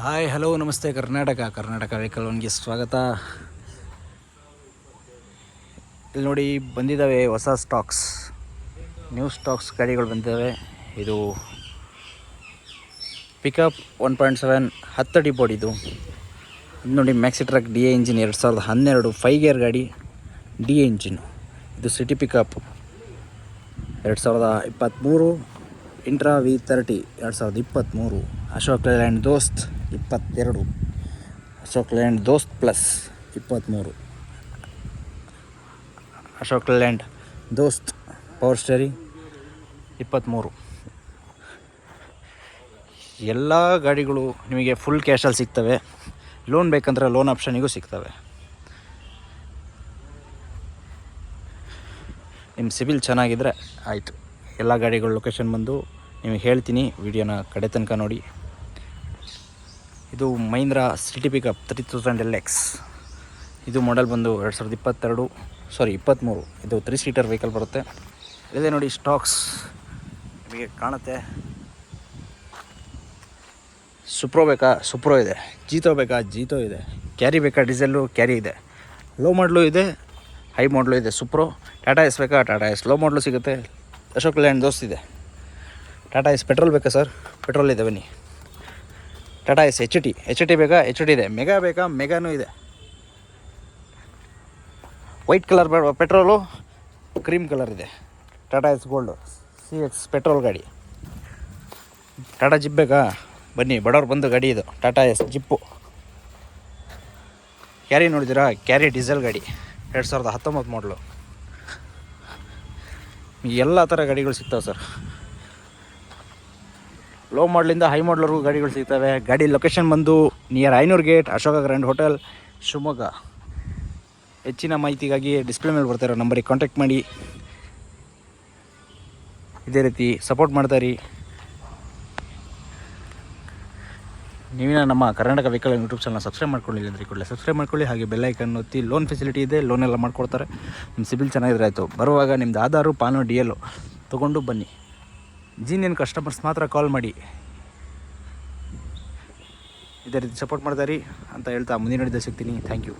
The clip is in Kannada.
ಹಾಯ್ ಹಲೋ ನಮಸ್ತೆ, ಕರ್ನಾಟಕ. ಕರ್ನಾಟಕ ವೆಹಿಕಲ್ ಒನ್ಗೆ ಸ್ವಾಗತ. ಇಲ್ಲಿ ನೋಡಿ ಬಂದಿದ್ದಾವೆ ಹೊಸ ಸ್ಟಾಕ್ಸ್ ನ್ಯೂ ಸ್ಟಾಕ್ಸ್ ಗಾಡಿಗಳು ಬಂದಿದ್ದಾವೆ. ಇದು ಪಿಕಪ್ ಒನ್ ಪಾಯಿಂಟ್ ಸೆವೆನ್ ಹತ್ತಡಿ ಬೋರ್ಡ್ ಇದು. ಇದು ನೋಡಿ maxi truck D A engine ಎರಡು ಸಾವಿರದ ಹನ್ನೆರಡು ಫೈವ್ ಗಿಯರ್ ಗಾಡಿ. ಡಿ ಎ ಇಂಜಿನ್ ಇದು ಸಿಟಿ ಪಿಕಪ್ ಎರಡು ಸಾವಿರದ ಇಪ್ಪತ್ತ್ಮೂರು ಇಂಟ್ರಾ ವಿ ತರ್ಟಿ ಎರಡು ಸಾವಿರದ ಇಪ್ಪತ್ತ್ಮೂರು ಅಶೋಕ್ ಲೇಲ್ಯಾಂಡ್ ದೋಸ್ತ್ ಇಪ್ಪತ್ತೆರಡು. ಅಶೋಕ್ ಲೇಲ್ಯಾಂಡ್ ದೋಸ್ತ್ ಪ್ಲಸ್ ಇಪ್ಪತ್ತ್ಮೂರು Ashok Leyland Dost power steering ಇಪ್ಪತ್ತ್ಮೂರು ಎಲ್ಲ ಗಾಡಿಗಳು ನಿಮಗೆ ಫುಲ್ ಕ್ಯಾಶಲ್ಲಿ ಸಿಗ್ತವೆ. ಲೋನ್ ಬೇಕಂದ್ರೆ ಲೋನ್ ಆಪ್ಷನಿಗೂ ಸಿಗ್ತವೆ. ನಿಮ್ಮ ಸಿಬಿಲ್ ಚೆನ್ನಾಗಿದ್ದರೆ ಆಯಿತು. ಎಲ್ಲ ಗಾಡಿಗಳ ಲೊಕೇಶನ್ ಬಂದು ನಿಮಗೆ ಹೇಳ್ತೀನಿ, ವಿಡಿಯೋನ ಕಡೆ ತನಕ ನೋಡಿ. ಇದು Mahindra city pickup three thousand L X ಇದು ಮಾಡೆಲ್ ಬಂದು ಎರಡು ಸಾವಿರದ ಇಪ್ಪತ್ತೆರಡು ಸಾರಿ ಇಪ್ಪತ್ತ್ಮೂರು ಇದು ತ್ರೀ ಸೀಟರ್ ವೆಹಿಕಲ್ ಬರುತ್ತೆ. ಇದೆ ನೋಡಿ ಸ್ಟಾಕ್ಸ್ ನಿಮಗೆ ಕಾಣುತ್ತೆ. ಸುಪ್ರೋ ಬೇಕಾ? ಸುಪ್ರೋ ಇದೆ. ಜೀತೋ ಬೇಕಾ? ಜೀತೋ ಇದೆ. ಕ್ಯಾರಿ ಬೇಕಾ? ಡೀಸೆಲ್ಲು ಕ್ಯಾರಿ ಇದೆ. ಲೋ ಮಾಡಲು ಇದೆ ಹೈ ಮಾಡಲು ಇದೆ ಸುಪ್ರೋ ಟಾಟಾ ಎಸ್ ಬೇಕಾ? ಟಾಟಾ ಎಸ್ ಲೋ ಮಾಡಲು ಸಿಗುತ್ತೆ. ಅಶೋಕ್ ಲ್ಯಾಂಡ್ ದೋಸ್ತಿದೆ ಟಾಟಾ ಎಸ್ ಪೆಟ್ರೋಲ್ ಬೇಕಾ ಸರ್ ಪೆಟ್ರೋಲ್ ಇದೆ, ಬನ್ನಿ. Tata ace H T H T ಬೇಕಾ? ಎಚ್ ಟಿ ಇದೆ. ಮೆಗಾ ಬೇಕಾ? ಮೆಗಾನೂ ಇದೆ. White colour petrol cream colour ಇದೆ. Tata ace gold C X petrol ಗಾಡಿ. ಟಾಟಾ ಜಿಪ್ ಬೇಕಾ? ಬನ್ನಿ, ಬಡವ್ರು ಬಂದು ಗಾಡಿ ಇದು. ಟಾಟಾ ಎಸ್ ಜಿಪ್ಪು ಕ್ಯಾರಿ ನೋಡಿದ್ದೀರಾ? ಕ್ಯಾರಿ ಡೀಸೆಲ್ ಗಾಡಿ. ಎರಡು ಸಾವಿರದ ಹತ್ತೊಂಬತ್ತು ಮಾಡಲು ಎಲ್ಲ ಥರ ಗಾಡಿಗಳು ಸಿಗ್ತಾವೆ ಸರ್ ಲೋ ಮಾಡಲಿಂದ ಹೈ ಮಾಡಲ್ವರೆಗೂ ಗಾಡಿಗಳು ಸಿಗ್ತವೆ. ಗಾಡಿ ಲೊಕೇಶನ್ ಬಂದು ನಿಯರ್ ಐನೂರು gate Ashoka grand hotel Shivamogga. ಹೆಚ್ಚಿನ ಮಾಹಿತಿಗಾಗಿ ಡಿಸ್ಪ್ಲೇ ಮೇಲೆ ಬರ್ತಾರೋ ನಂಬರಿಗೆ ಕಾಂಟ್ಯಾಕ್ಟ್ ಮಾಡಿ. ಇದೇ ರೀತಿ ಸಪೋರ್ಟ್ ಮಾಡ್ತಾರಿ ನೀವಿನ ನಮ್ಮ Karnataka vehicle YouTube channel subscribe ಮಾಡ್ಕೊಳ್ಳಿ ಅಂದರೆ ಕೂಡಲೇ ಸಬ್ಸ್ಕ್ರೈಬ್ ಮಾಡ್ಕೊಳ್ಳಿ. ಹಾಗೆ ಬೆಲ್ಲೈಕನ್ ಒತ್ತಿ ಲೋನ್ ಫೆಸಿಲಿಟಿ ಇದೆ ಲೋನ್ ಎಲ್ಲ ಮಾಡ್ಕೊಡ್ತಾರೆ. ನಿಮ್ಮ ಸಿಬಿಲ್ ಚೆನ್ನಾಗಿದ್ರೆ ಆಯಿತು. ಬರುವಾಗ ನಿಮ್ಮದು ಆಧಾರು, ಪಾನು ಡಿ ಎಲ್ಲು ತೊಗೊಂಡು ಬನ್ನಿ. ಜೀನಿಯನ್ ಕಸ್ಟಮರ್ಸ್ ಮಾತ್ರ ಕಾಲ್ ಮಾಡಿ. ಇದೇ ರೀತಿ ಸಪೋರ್ಟ್ ಮಾಡ್ತಾರಿ ಅಂತ ಹೇಳ್ತಾ ಮುಂದಿನ ಹಿಡಿದ ಸಿಗ್ತೀನಿ. Thank you